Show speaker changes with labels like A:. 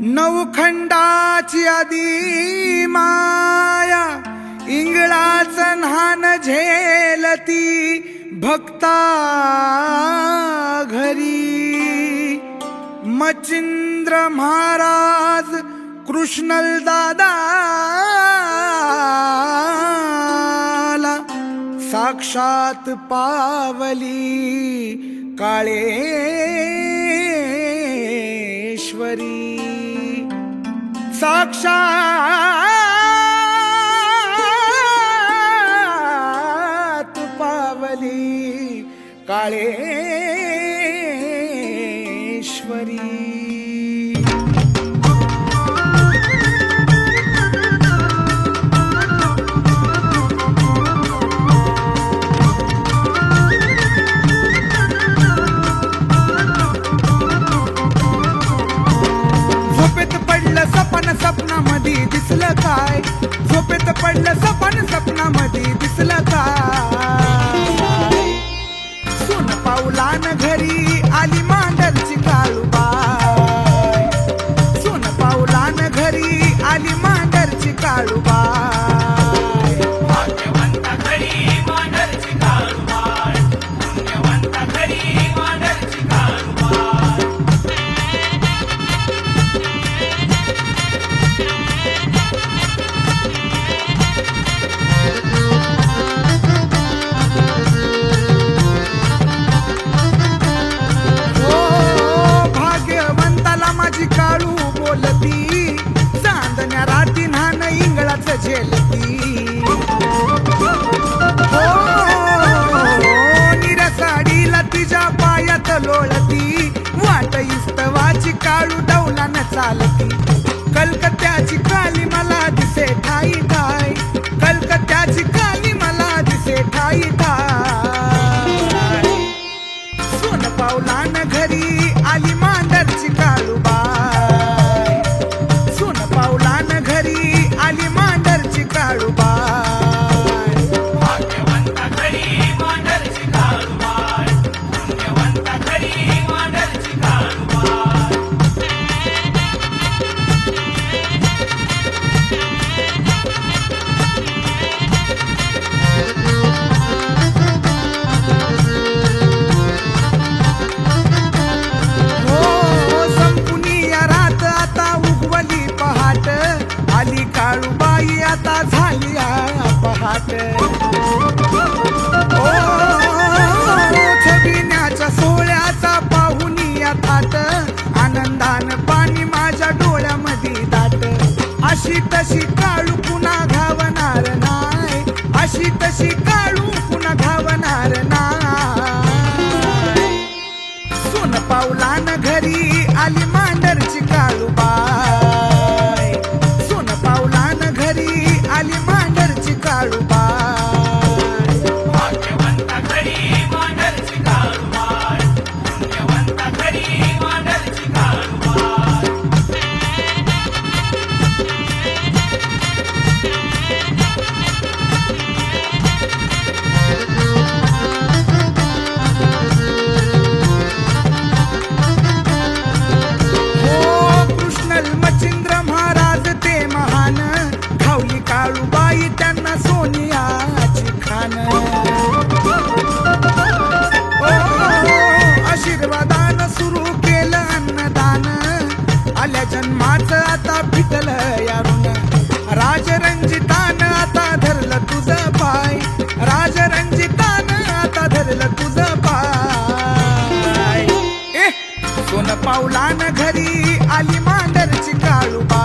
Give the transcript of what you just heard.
A: नवखंडाची आधी माया इंगळाच न्हान झेलती भक्ता घरी. मचिंद्र महाराज कृष्णल दादा साक्षात पावली काळे साक्षात पावली काळे सपनामध्ये दिसलं काय? झोपेत पडलं सपन सपनामध्ये दिसलं काय? सुन पाऊलान घरी आली मांडरची काळूबाय सुन पाऊलान घरी आली मांडरची काळूबाय काळू बोलती. चांदण्या राती नान इंगळाच झेलती. हो निऱ्या साडीला तिच्या पायात लोळती. वाट इस्तवाची काळू डौलान चालती. कलकत्याची काली मला दिसे ठाई ठाई कलकत्याची काली मला दिसे ठाई ठाई सोन पावलान घर 耶。पावलान घरी आली मांडरची काळूबा